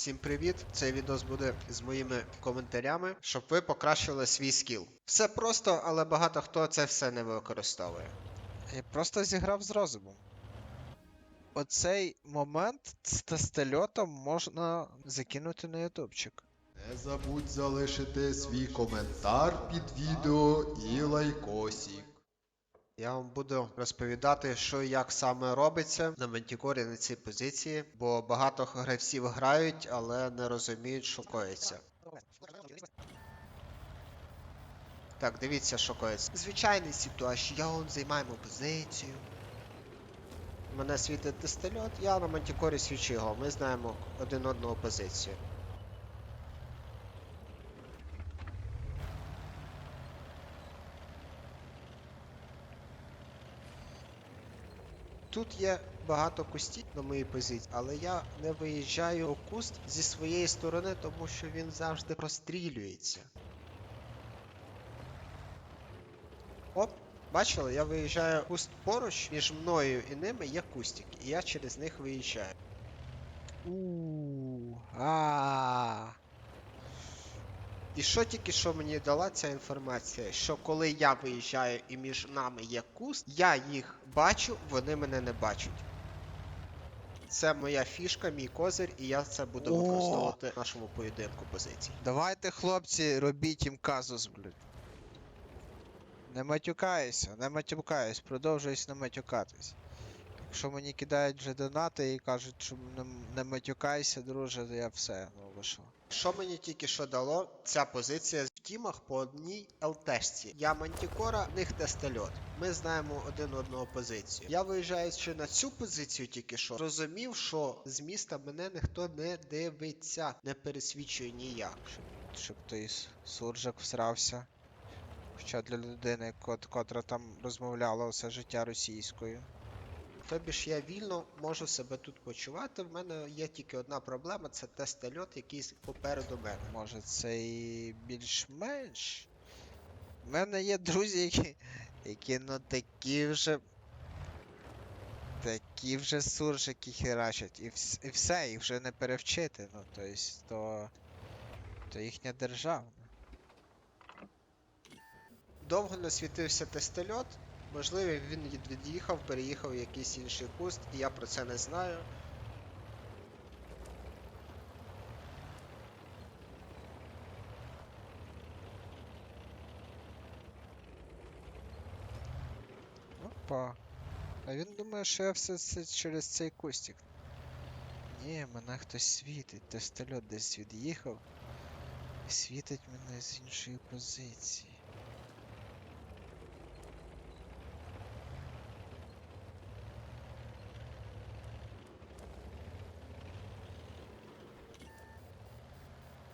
Всім привіт! Цей відос буде з моїми коментарями, щоб ви покращили свій скіл. Все просто, але багато хто це все не використовує. Я просто зіграв з розумом. Оцей момент з тестельотом можна закинути на ютубчик. Не забудь залишити свій коментар під відео і лайкосик. Я вам буду розповідати, що і як саме робиться на мантікорі на цій позиції, бо багато гравців грають, але не розуміють, що коїться. Так, дивіться, що коїться. Звичайний ситуації, я вон займаємо позицію. Мене світить тестельот, я на мантікорі свічу його. Ми знаємо один одного позицію. Тут є багато кустів на моїй позиції, але я не виїжджаю у куст зі своєї сторони, тому що він завжди прострілюється. Оп, бачили, я виїжджаю куст поруч, між мною і ними є кустики, і я через них виїжджаю. У а І що тільки що мені дала ця інформація, що коли я виїжджаю і між нами є куст, я їх бачу, вони мене не бачать. Це моя фішка, мій козир, і я це буду використовувати в нашому поєдинку позицій. Давайте, хлопці, робіть їм казус, блядь. Не матюкайся, не матюкайся, продовжуйся не матюкатись. Якщо мені кидають вже донати і кажуть, що не, не матюкайся, друже, то я все, ну ви що. Мені тільки що дало ця позиція в тімах по одній ЛТшці. Я Мантікора, в них тестельот. Ми знаємо один одного позицію. Я виїжджаючи на цю позицію тільки що, зрозумів, що з міста мене ніхто не дивиться, не пересвічує ніяк. Щоб той суржик всрався. Хоча для людини, кот, котра там розмовляла все життя російською. Тобі ж я вільно можу себе тут почувати. В мене є тільки одна проблема, це тестельот, який попереду мене. Може це і більш-менш. У мене є друзі, які, які ну такі вже. Такі вже суржики херачать. І, вс- і все, їх вже не перевчити. Ну, то есть, то. То їхня державна. Довго не світився тестельот. Можливо, він від'їхав, переїхав в якийсь інший куст, і я про це не знаю. Опа. А він думає, що я все це через цей кустик. Ні, мене хтось світить. Тестельот десь від'їхав. І світить мене з іншої позиції.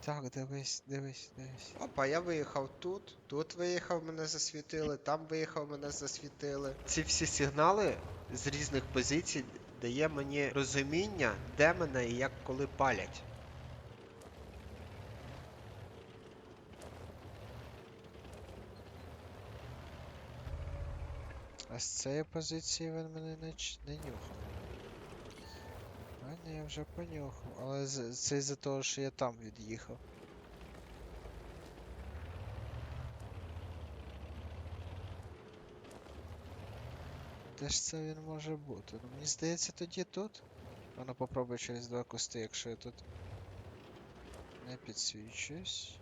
Так, дивись, дивись, дивись. Опа, я виїхав тут, тут виїхав, мене засвітили, там виїхав, мене засвітили. Ці всі сигнали з різних позицій дає мені розуміння, де мене і як коли палять. А з цієї позиції він мене не, не нюхав. Ні, я вже понюхав, але це із-за того, що я там від'їхав. Де ж це він може бути? Ну, мені здається, тоді тут. Воно попробує через два кусти, якщо я тут не підсвічуюсь.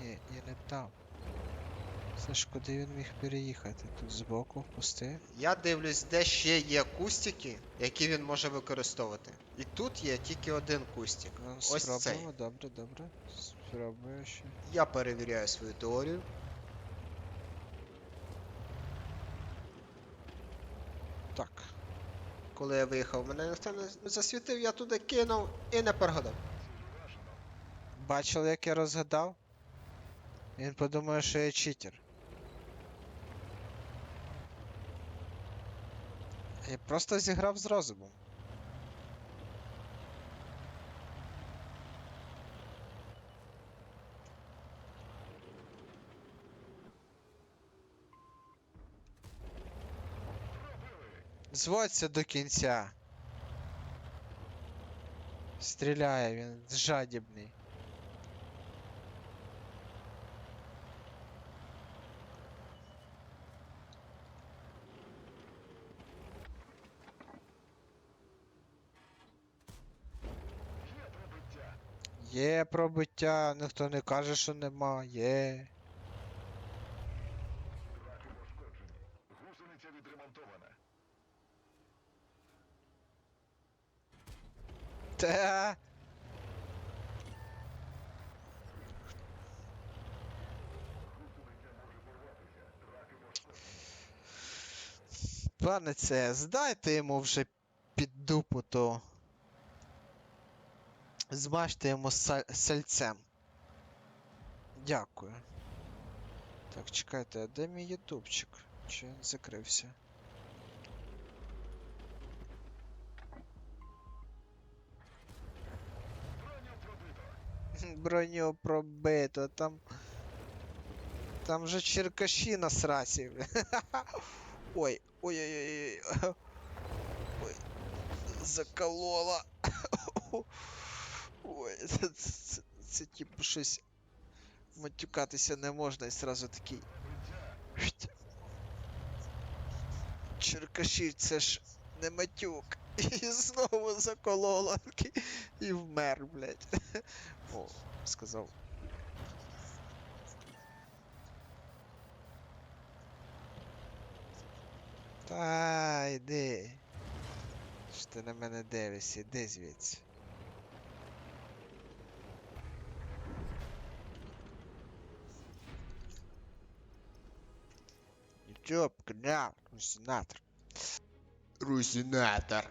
Ні, я не там. Це ж куди він міг переїхати? Тут збоку, в кусти? Я дивлюсь, де ще є кустики, які він може використовувати. І тут є тільки один кустик. Ну, Ось цей. спробуємо, добре, добре. Спробую ще. Я перевіряю свою теорію. Так. Коли я виїхав, мене ніхто не засвітив, я туди кинув і не перегадав. Бачили, як я розгадав? Він подумає, що я читер. Я просто зіграв з розумом. Зводься до кінця. Стріляє він жадібний. Є пробиття, ніхто не каже, що нема, є. Гусениця відремонтована. Та. Пане це, здайте йому вже під дупу то. Змажте йому саль- сальцем. Дякую. Так, чекайте, а де мій ютубчик? Чи він закрився? Броню пробито, там. Там же черкаші на срасі. бля. Ой, ой-ой-ой. Ой. Заколола. Ой, це, це, це, типу щось. Матюкатися не можна і сразу такий. Черкаші, це ж не матюк. І знову заколола. І вмер, блядь. О, сказав. Та йди. Що ти на мене дивишся, іди звідси. YouTube, канал, Русинатор. Русінатор.